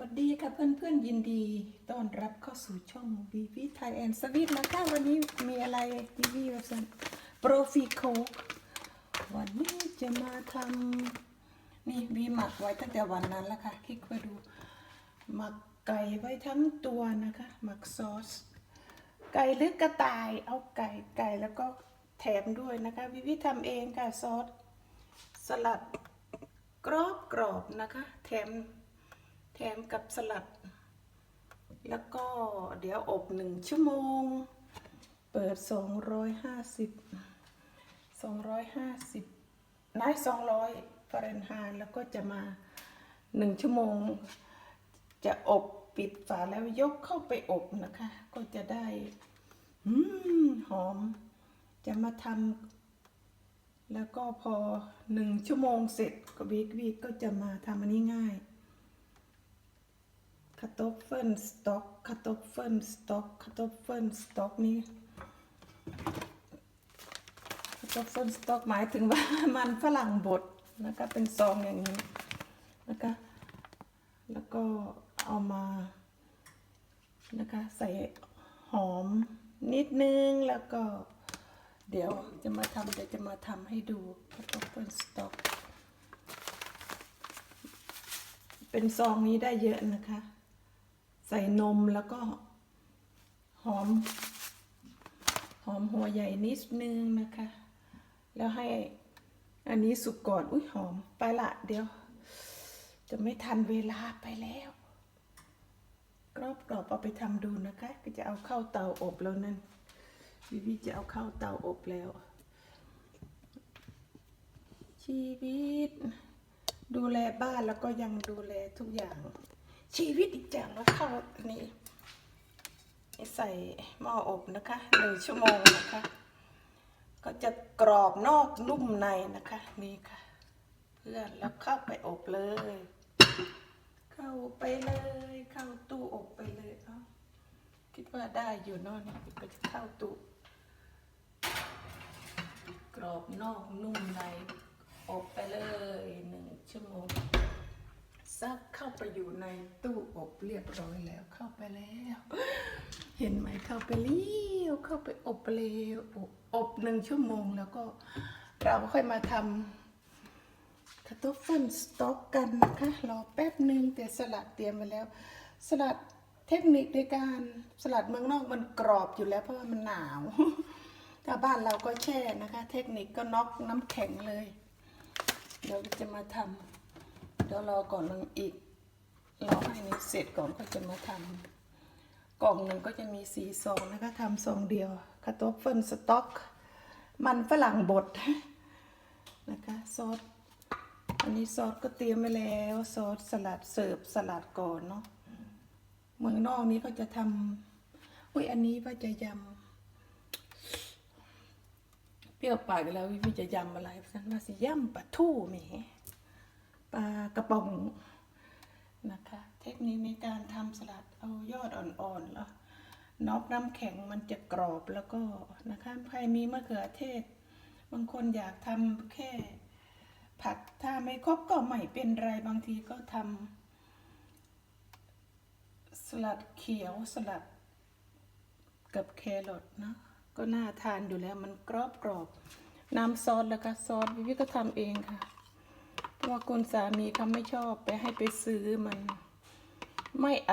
สวัสดีค่ะเพื่อนๆยินดีต้อนรับเข้าสู่ช่องวีวีไทยแอนด์สวิตนะคะวันนี้มีอะไรวีวีแบบสันโปรฟีโควันนี้จะมาทำนี่วีหมักไว้ตั้งแต่วันนั้นแล้วค่ะคลิกไปดู หมักไก่ไว้ทั้งตัวนะคะ หมักซอส ไก่หรือกระต่ายเอาไก่ไก่แล้วก็แถมด้วยนะคะวิวิทำเองค่ะซอสสลัดกรอบกรอบๆนะคะ แถม แถมกับสลัด แล้วก็เดี๋ยวอบหนึ่งชั่วโมง เปิด 250 250นาย200ฟาเรนไฮต์แล้วก็จะมาหนึ่งชั่วโมง จะอบปิดฝาแล้วยกเข้าไปอบนะคะ ก็จะได้หอม จะมาทำแล้วก็พอหนึ่งชั่วโมงเสร็จก็วีกวีกก็จะมาทำอันนี้ง่าย คาโตฟเฟิลสต็อกคาโตฟเฟิลสต็อกคาโตฟเฟิลสต็อกนี้คาโตฟเฟิลสต็อกหมายถึงว่ามันฝรั่งบดนะคะเป็นซองอย่างนี้นะคะแล้วก็เอามานะคะใส่หอมนิดนึงแล้วก็เดี๋ยวจะมาทำเดี๋ยวจะมาทำให้ดูข้าวต้เปิ้ลสต๊อก เป็นซองนี้ได้เยอะนะคะ ใส่นมแล้วก็หอม หอมหัวใหญ่นิดนึงนะคะ แล้วให้อันนี้สุกก่อน อุ้ยหอม ไปละเดี๋ยว จะไม่ทันเวลาไปแล้ว กรอบกรอบๆเอาไปทำดูนะคะ ก็จะเอาเข้าเตาอบแล้วนั่นวิวิจะเอาเข้าเตาอบแล้ว ชีวิต ดูแลบ้านแล้วก็ยังดูแลทุกอย่าง ชีวิตอีกอย่างแล้วเข้าอันนี้ใส่หม้ออบนะคะหนึ่งชั่วโมงนะคะ ก็จะกรอบนอกนุ่มในนะคะนี่ค่ะเพื่อนแล้วเข้าไปอบเลย เข้าไปเลย เข้าตู้อบไปเลยเอคิดว่าได้อยู่นอะนี่ก็จะเข้าตู้กรอบนอกนุ่มในอบไปเลยหนึ่งชั่วโมง ซักเข้าไปอยู่ในตู้อบเรียบร้อยแล้วเข้าไปแล้ว เห็นไหมเข้าไปเลี้ยวเข้าไปอบเร็วอบอบหนึ่งชั่วโมงแล้วก็เราค่อยมาทำคาโตฟเฟิลสต็อกกันนะคะรอแป๊บหนึ่งแต่สลัดเตรียมไว้แล้ว สลัดเทคนิคในการสลัดเมืองนอกมันกรอบอยู่แล้วเพราะว่ามันหนาวถ้าบ้านเราก็แช่นะคะ เทคนิคก็น็อกน้ำแข็งเลยเดี๋ยวจะมาทำ เดี๋ยวรอก่อนนึงอีกรอให้นี้เสร็จก่อนก็จะมาทำกล่องหนึ่งก็จะมีสีซองนะคะทำซองเดียวคาโตฟเฟิลสต็อก มันฝรั่งบดนะคะซอสอันนี้ซอสก็เตรียมไว้แล้วซอสสลัดเสิร์ฟสลัดก่อนเนาะเมืองนอกนี้เขาจะทำอุ้ยอันนี้ว่าจะยำเปรี้ยวปากแล้ววิวจะยำอะไรฉันว่าสิยำปลาทู่แหม กระป๋องนะคะ เทคนิคในการทำสลัดเอายอดอ่อนๆแล้วน็อกน้ำแข็งมันจะกรอบแล้วก็นะคะใครมีมะเขือเทศ บางคนอยากทำแค่ ผักถ้าไม่ครบก็ไม่เป็นไรบางทีก็ทำสลัดเขียวสลัดกับแครอทนะก็น่าทานอยู่แล้วมันกรอบกรอบๆน้ำซอสแล้วก็ซอสวิวิก็ทำเองค่ะ ว่าคุณสามีเขาไม่ชอบไปให้ไปซื้อมัน ไม่อ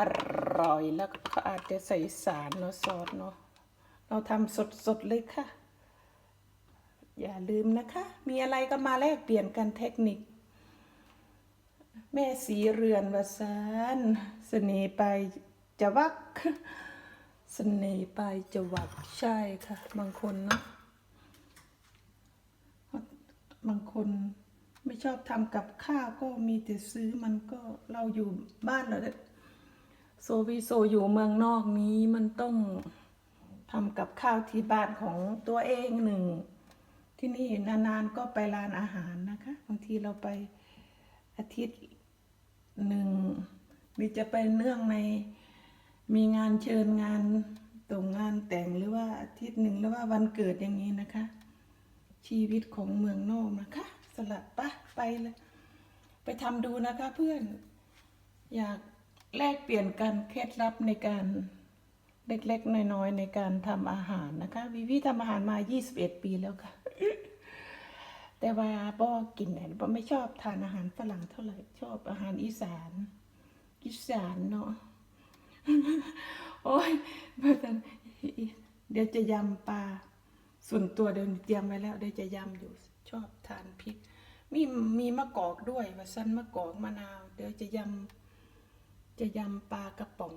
ร่อยแล้วเขาอาจจะใส่สารเนาะซอสเนาะเราทำสดๆเลยค่ะ อย่าลืมนะคะ มีอะไรก็มาแลกเปลี่ยนกันเทคนิค แม่สีเรือนวสานเสน่ห์ไปจะวักเสน่ห์ไปจะวักใช่ค่ะ บางคนเนาะบางคน ไม่ชอบทำกับข้าวก็มีแต่ซื้อมันก็เราอยู่บ้านเราโซวิโซอยู่เมืองนอกนี้มันต้องทำกับข้าวที่บ้านของตัวเองหนึ่ง ที่นี่นานๆก็ไปร้านอาหารนะคะบางทีเราไปอาทิตย์หนึ่งมีจะไปเนื่องในมีงานเชิญงานตรงงานแต่งหรือว่าอาทิตย์หนึ่งหรือว่าวันเกิดอย่างนี้นะคะ ชีวิตของเมืองนอกนะคะ สลัดปะไปเลยไปทำดูนะคะเพื่อน อยากแลกเปลี่ยนกันเคล็ดลับในการเล็กๆน้อยๆในการทำอาหารนะคะวิวีทำอาหารมา 21 ปีแล้วค่ะ แต่ว่าบ่กินเนี่ยบ่ไม่ชอบทานอาหารฝรั่งเท่าไหร่ชอบอาหารอีสาน อีสานเนาะโอ้ยเพื่อนเดี๋ยวจะยำปลาส่วนตัวเดินเตรียมไว้แล้วเดี๋ยวจะยำอยู่ ชอบทานพริก มีมีมะกอกด้วยว่าสั้นมะกอกมะนาว เดี๋ยวจะยำจะยำปลากระป๋อง